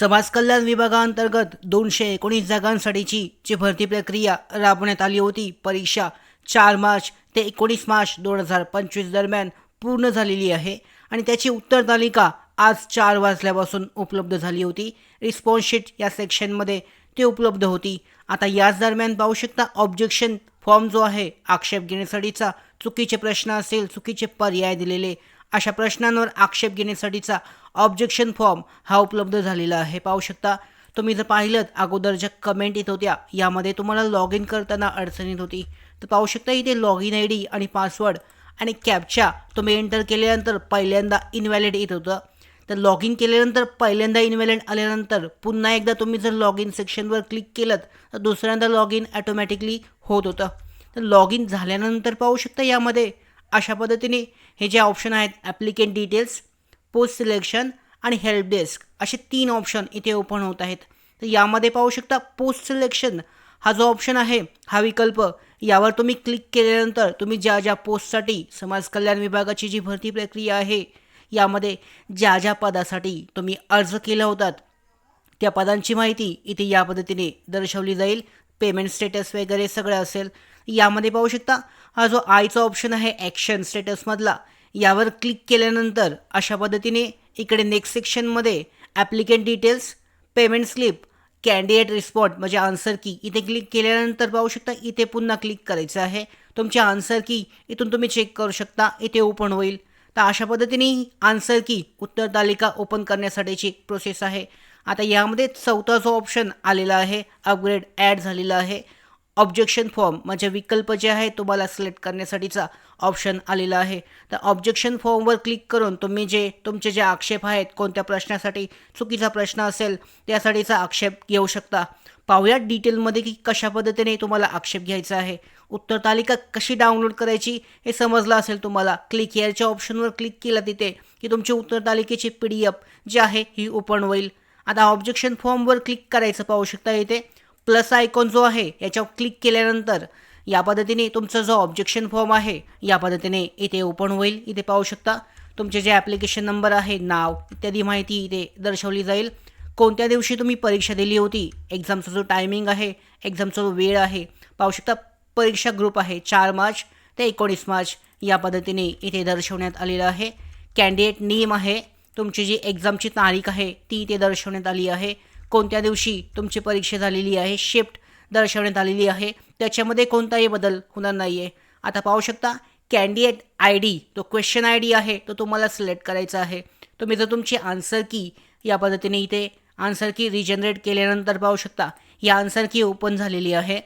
समाज कल्याण विभागाअंतर्गत दोनशे एकोणीस जागांसाठीची जी भरती प्रक्रिया राबवण्यात आली होती परीक्षा चार मार्च ते एकोणीस मार्च दोन हजार पंचवीस दरम्यान पूर्ण झालेली आहे आणि त्याची उत्तर तालिका आज चार वाजल्यापासून उपलब्ध झाली होती. रिस्पॉन्स शीट या सेक्शनमध्ये ती उपलब्ध होती. आता याच दरम्यान पाहू शकता ऑब्जेक्शन फॉर्म जो आहे आक्षेप घेण्यासाठीचा चुकीचे प्रश्न असेल चुकीचे पर्याय दिलेले अशा प्रश्नांवर आक्षेप घेण्यासाठीचा ऑब्जेक्शन फॉर्म हा उपलब्ध झालेला आहे. पाहू शकता तुम्ही जर पाहिलं अगोदर ज्या कमेंट येत होत्या यामध्ये तुम्हाला लॉग इन करताना अडचण येत होती. तर पाहू शकता इथे लॉग इन आय डी आणि पासवर्ड आणि कॅपच्या तुम्ही एंटर केल्यानंतर पहिल्यांदा इनव्हॅलिड येत होतं. तर लॉग इन केल्यानंतर पहिल्यांदा इनव्हॅलिड आल्यानंतर पुन्हा एकदा तुम्ही जर लॉग इन सेक्शनवर क्लिक केलं तर दुसऱ्यांदा लॉग इन ॲटोमॅटिकली होत होतं. तर लॉग इन झाल्यानंतर पाहू शकता यामध्ये अशा पद्धतीने हे जे ऑप्शन आहेत ॲप्लिकेंट डिटेल्स पोस्ट सिलेक्शन आणि हेल्प डेस्क असे तीन ऑप्शन इथे ओपन होत आहेत. तर यामध्ये पाहू शकता पोस्ट सिलेक्शन हा जो ऑप्शन आहे हा विकल्प यावर तुम्ही क्लिक केल्यानंतर तुम्ही ज्या ज्या पोस्टसाठी समाज कल्याण विभागाची जी भरती प्रक्रिया आहे यामध्ये ज्या ज्या पदासाठी तुम्ही अर्ज केला होतात त्या पदांची माहिती इथे या पद्धतीने दर्शवली जाईल. पेमेंट स्टेटस वगैरे सगळं असेल. यामध्ये पाहू शकता हा जो आयचा ऑप्शन आहे ॲक्शन स्टेटसमधला यावर क्लिक केल्यानंतर अशा पद्धतीने इकडे नेक्स्ट सेक्शनमध्ये applicant details payment slip candidate respond म्हणजे आन्सर की इथे क्लिक केल्यानंतर पाहू शकता इथे पुन्हा क्लिक करायचं आहे. तुमची आन्सर की इथून तुम्ही चेक करू शकता इथे ओपन होईल. तर अशा पद्धतीने आन्सर की उत्तर तालिका ओपन करण्यासाठीची एक प्रोसेस आहे. आता यामध्ये चौथा जो ऑप्शन आलेला आहे अपग्रेड ॲड झालेला आहे. ऑब्जेक्शन फॉर्म म्हणजे विकल्प जे आहे तुम्हाला सिलेक्ट करण्यासाठीचा ऑप्शन आलेला आहे. तर ऑब्जेक्शन फॉर्मवर क्लिक करून तुम्ही जे तुमचे जे आक्षेप आहेत कोणत्या प्रश्नासाठी चुकीचा प्रश्न असेल त्यासाठीचा आक्षेप घेऊ शकता. पाहूयात डिटेलमध्ये की कशा पद्धतीने तुम्हाला आक्षेप घ्यायचा आहे. उत्तर तालिका कशी डाउनलोड करायची हे समजलं असेल तुम्हाला. क्लिक हेअरच्या ऑप्शनवर क्लिक केलं तिथे की तुमची उत्तर तालिकेची पी डी एफ जी आहे ही ओपन होईल. आता ऑब्जेक्शन फॉर्मवर क्लिक करायचं पाहू शकता इथे. प्लस आयकॉन जो आहे याच्यावर क्लिक केल्यानंतर या पद्धतीने तुमचा जो ऑब्जेक्शन फॉर्म आहे या पद्धतीने इथे ओपन होईल. इथे पाहू शकता तुमचे जे ॲप्लिकेशन नंबर आहे नाव इत्यादी माहिती इथे दर्शवली जाईल. कोणत्या दिवशी तुम्ही परीक्षा दिली होती एक्झामचा जो टायमिंग आहे एक्झामचा जो वेळ आहे पाहू शकता परीक्षा ग्रुप आहे चार मार्च ते एकोणीस मार्च या पद्धतीने इथे दर्शवण्यात आलेलं आहे. कॅन्डिडेट नेम आहे तुमची जी एक्झामची तारीख आहे ती इथे दर्शवण्यात आली आहे. कोणत्या दिवशी तुमची परीक्षा झालेली आहे शिफ्ट दर्शवण्यात आलेली आहे त्याच्यामध्ये कोणताही बदल होणार नाही आहे आता पाहू शकता कॅन्डिडेट आय डी तो क्वेश्चन आय डी आहे तो तुम्हाला सिलेक्ट करायचा आहे. तुम्ही जर तुमची आन्सर की या पद्धतीने इथे आन्सर की रिजनरेट केल्यानंतर पाहू शकता ही आन्सर की ओपन झालेली आहे.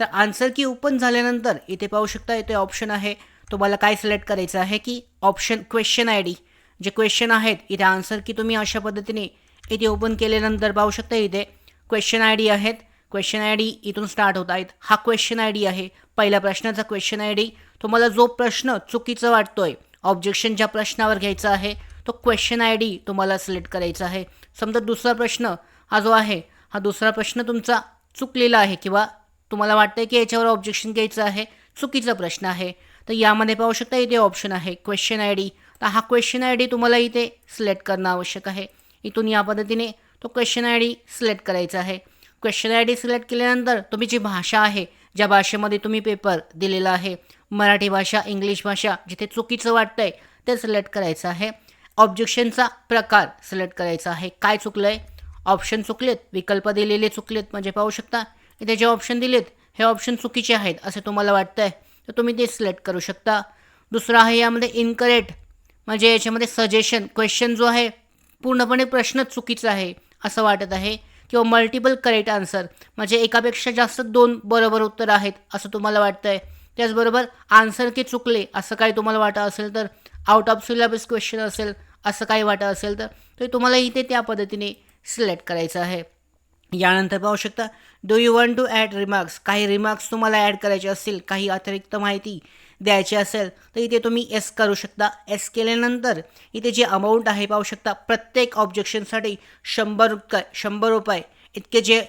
तर आन्सर की ओपन झाल्यानंतर इथे पाहू शकता इथे ऑप्शन आहे. तुम्हाला काय सिलेक्ट करायचं आहे की ऑप्शन क्वेश्चन आय डी जे क्वेश्चन आहेत इथे आन्सर की तुम्ही अशा पद्धतीने इथे ओपन केल्यानंतर पाहू शकता इथे क्वेश्चन आय डी आहेत. क्वेश्चन आय डी इथून स्टार्ट होत आहेत. हा क्वेश्चन आय डी आहे. पहिल्या प्रश्नाचा क्वेश्चन आय डी तुम्हाला जो प्रश्न चुकीचा वाटतोय ऑब्जेक्शन ज्या प्रश्नावर घ्यायचा आहे तो क्वेश्चन आय डी तुम्हाला सिलेक्ट करायचा आहे. समजा दुसरा प्रश्न हा जो आहे हा दुसरा प्रश्न तुमचा चुकलेला आहे किंवा तुम्हाला वाटतं की याच्यावर ऑब्जेक्शन घ्यायचं आहे चुकीचा प्रश्न आहे. तर यामध्ये पाहू शकता इथे ऑप्शन आहे क्वेश्चन आय डी तर हा क्वेश्चन आय डी तुम्हाला इथे सिलेक्ट करणं आवश्यक आहे. इथून या पद्धतीने तो क्वेश्चन आय डी सिलेक्ट करायचा आहे. क्वेश्चन आय डी सिलेक्ट केल्यानंतर तुम्ही जी भाषा आहे ज्या भाषेमध्ये तुम्ही पेपर दिलेला आहे मराठी भाषा इंग्लिश भाषा जिथे चुकीचं वाटतंय ते सिलेक्ट करायचं आहे. ऑब्जेक्शनचा प्रकार सिलेक्ट करायचा आहे. काय चुकलं आहे ऑप्शन चुकलेत विकल्प दिलेले चुकलेत म्हणजे पाहू शकता. इथे जे ऑप्शन दिलेत हे ऑप्शन चुकीचे आहेत असे तुम्हाला वाटतं आहे तर तुम्ही ते सिलेक्ट करू शकता. दुसरं आहे यामध्ये इनकरेक्ट म्हणजे याच्यामध्ये सजेशन क्वेश्चन जो आहे पूर्णपणे प्रश्नच चुकीचा आहे असं वाटत आहे किंवा मल्टिपल करेक्ट आन्सर म्हणजे एकापेक्षा जास्त दोन बरोबर उत्तर आहेत असं तुम्हाला वाटतं आहे त्याचबरोबर आन्सर की चुकले असं काही तुम्हाला वाटत असेल तर आउट ऑफ सिलेबस क्वेश्चन असेल असं काही वाटत असेल तर ते तुम्हाला इथे त्या पद्धतीने सिलेक्ट करायचं आहे. यानंतर पाहू शकता do you want to add remarks काही रिमार्क्स तुम्हाला ॲड करायचे असतील काही अतिरिक्त माहिती द्यायची असेल तर इथे तुम्ही एस करू शकता. एस केल्यानंतर इथे जे अमाऊंट आहे पाहू शकता प्रत्येक ऑब्जेक्शनसाठी शंभर रुपये शंभर रुपये. इतके जे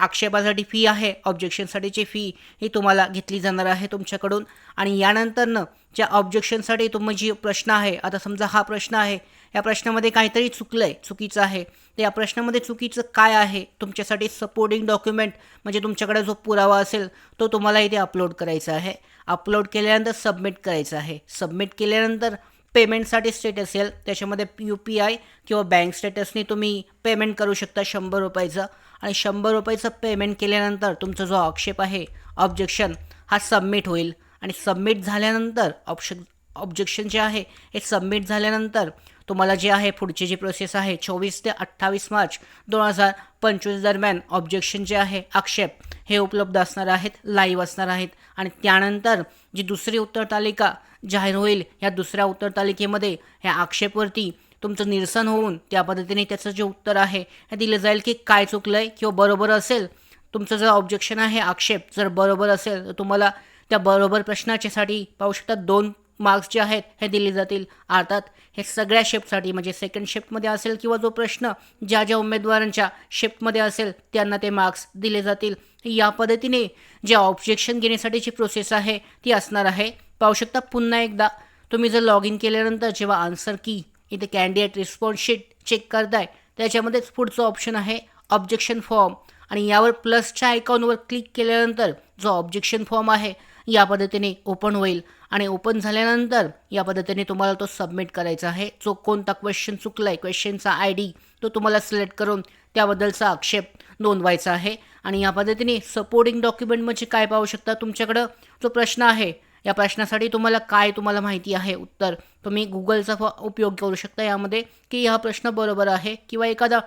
आक्षेपासाठी फी आहे ऑब्जेक्शनसाठीची फी ही तुम्हाला घेतली जाणार आहे तुमच्याकडून. आणि यानंतरनं ज्या ऑब्जेक्शनसाठी तुम्ही जी प्रश्न आहे आता समजा हा प्रश्न आहे या प्रश्नामध्ये काहीतरी चुकलं आहे चुकीचं आहे तर या प्रश्नामध्ये चुकीचं काय आहे तुमच्यासाठी सपोर्टिंग डॉक्युमेंट म्हणजे तुमच्याकडे जो पुरावा असेल तो तुम्हाला इथे अपलोड करायचा आहे. अपलोड केल्यानंतर सबमिट करायचं आहे. सबमिट केल्यानंतर पेमेंटसाठी स्टेटस असेल त्याच्यामध्ये यू पी आय किंवा बँक स्टेटसनी तुम्ही पेमेंट करू शकता शंभर रुपयाचं. आणि शंभर रुपयाचं पेमेंट केल्यानंतर तुमचा जो आक्षेप आहे ऑब्जेक्शन हा सबमिट होईल. आणि सबमिट झाल्यानंतर ऑप्शन ऑब्जेक्शन जे आहे हे सबमिट झाल्यानंतर तुम्हाला जे आहे पुढची जी प्रोसेस आहे चोवीस ते अठ्ठावीस मार्च दोन हजार पंचवीस दरम्यान ऑब्जेक्शन जे आहे आक्षेप हे उपलब्ध असणार आहेत लाईव्ह असणार आहेत. आणि त्यानंतर जी दुसरी उत्तर तालिका जाहीर होईल या दुसऱ्या उत्तर तालिकेमध्ये ह्या आक्षेपवरती तुमचं निरसन होऊन त्या पद्धतीने त्याचं जे उत्तर आहे हे दिलं जाईल की काय चुकलं आहे किंवा बरोबर असेल. तुमचं जर ऑब्जेक्शन आहे आक्षेप जर बरोबर असेल तर तुम्हाला त्या बरोबर प्रश्नाच्यासाठी पाहू शकता दोन मार्क्स जे आहेत हे दिले जातील. अर्थात हे सगळ्या शिफ्टसाठी म्हणजे सेकंड शिफ्टमध्ये असेल किंवा जो प्रश्न ज्या ज्या उमेदवारांच्या शिफ्टमध्ये असेल त्यांना ते मार्क्स दिले जातील. या पद्धतीने जे ऑब्जेक्शन घेण्यासाठीची प्रोसेस आहे ती असणार आहे. पाहू शकता पुन्हा एकदा तुम्ही जर लॉग इन केल्यानंतर जेव्हा आन्सर की इथे कॅन्डिडेट रिस्पॉन्स शीट चेक करताय त्याच्यामध्येच पुढचं ऑप्शन आहे ऑब्जेक्शन फॉर्म आणि यावर प्लसच्या आयकॉनवर क्लिक केल्यानंतर जो ऑब्जेक्शन फॉर्म आहे या पद्धतीने ओपन होईल. आणि ओपन झाल्यानंतर या पद्धतीने तुम्हाला तो सबमिट करायचा आहे. जो कोणता क्वेश्चन चुकला आहे क्वेश्चनचा आय डी तो तुम्हाला सिलेक्ट करून त्याबद्दलचा आक्षेप नोंदवायचा आहे. आणि या पद्धतीने सपोर्टिंग डॉक्युमेंट म्हणजे काय पाहू शकता तुमच्याकडं? जो प्रश्न आहे या प्रश्नासाठी तुम्हाला काय तुम्हाला माहिती आहे? उत्तर तुम्ही गुगलचा फ- उपयोग करू शकता यामध्ये. की हा प्रश्न बरोबर आहे किंवा एखादा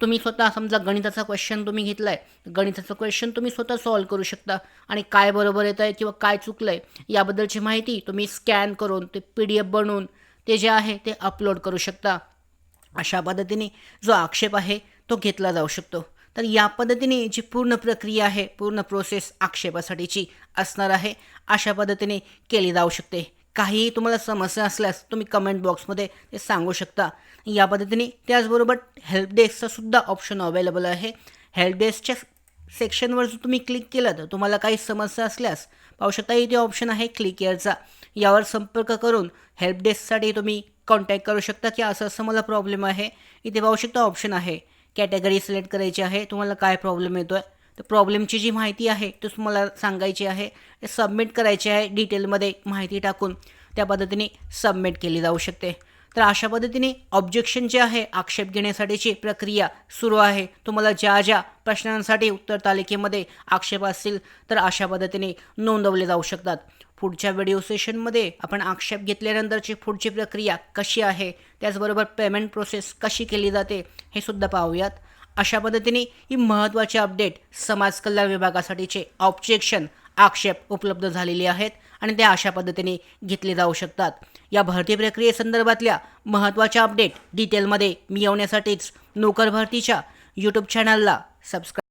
तुम्ही स्वतः समजा गणिताचा क्वेश्चन तुम्ही घेतला आहे गणिताचा क्वेश्चन तुम्ही स्वतः सॉल्व करू शकता. आणि काय बरोबर येत आहे किंवा काय चुकलं आहे याबद्दलची माहिती तुम्ही स्कॅन करून ते पी डी एफ बनवून ते जे आहे ते अपलोड करू शकता. अशा पद्धतीने जो आक्षेप आहे तो घेतला जाऊ शकतो. तर या पद्धतीने जी पूर्ण प्रक्रिया आहे पूर्ण प्रोसेस आक्षेपासाठीची असणार आहे अशा पद्धतीने केली जाऊ शकते. काहीही तुम्हाला समस्या असल्यास तुम्ही कमेंट बॉक्समध्ये ते सांगू शकता. या पद्धतीने त्याचबरोबर हेल्प डेस्कचा सुद्धा ऑप्शन अवेलेबल आहे. हेल्प डेस्कच्या सेक्शनवर जर तुम्ही क्लिक केलं तर तुम्हाला काही समस्या असल्यास पाहू शकता इथे ऑप्शन आहे क्लिक एअरचा यावर संपर्क करून हेल्प डेस्कसाठी तुम्ही कॉन्टॅक्ट करू शकता की असं असं मला प्रॉब्लेम आहे. इथे पाहू शकता ऑप्शन आहे. कॅटेगरी सिलेक्ट करायची आहे. तुम्हाला काय प्रॉब्लेम येतो आहे तर प्रॉब्लेमची जी माहिती आहे ती तुम्हाला सांगायची आहे. सबमिट करायची आहे डिटेलमध्ये माहिती टाकून. त्या पद्धतीने सबमिट केली जाऊ शकते. तर अशा पद्धतीने ऑब्जेक्शन जे आहे आक्षेप घेण्यासाठीची प्रक्रिया सुरू आहे. तुम्हाला ज्या ज्या प्रश्नांसाठी उत्तर तालिकेमध्ये आक्षेप असतील तर अशा पद्धतीने नोंदवले जाऊ शकतात. पुढच्या व्हिडिओ सेशनमध्ये आपण आक्षेप घेतल्यानंतरची पुढची प्रक्रिया कशी आहे त्याचबरोबर पेमेंट प्रोसेस कशी केली जाते हे सुद्धा पाहूयात. अशा पद्धतीने ही महत्त्वाची अपडेट समाज कल्याण विभागासाठीचे ऑब्जेक्शन आक्षेप उपलब्ध झालेले आहेत आणि ते अशा पद्धतीने घेतले जाऊ शकतात. या भरती प्रक्रियेसंदर्भातल्या महत्त्वाच्या अपडेट डिटेलमध्ये मिळवण्यासाठीच नोकर भरतीच्या यूट्यूब चॅनलला सबस्क्राईब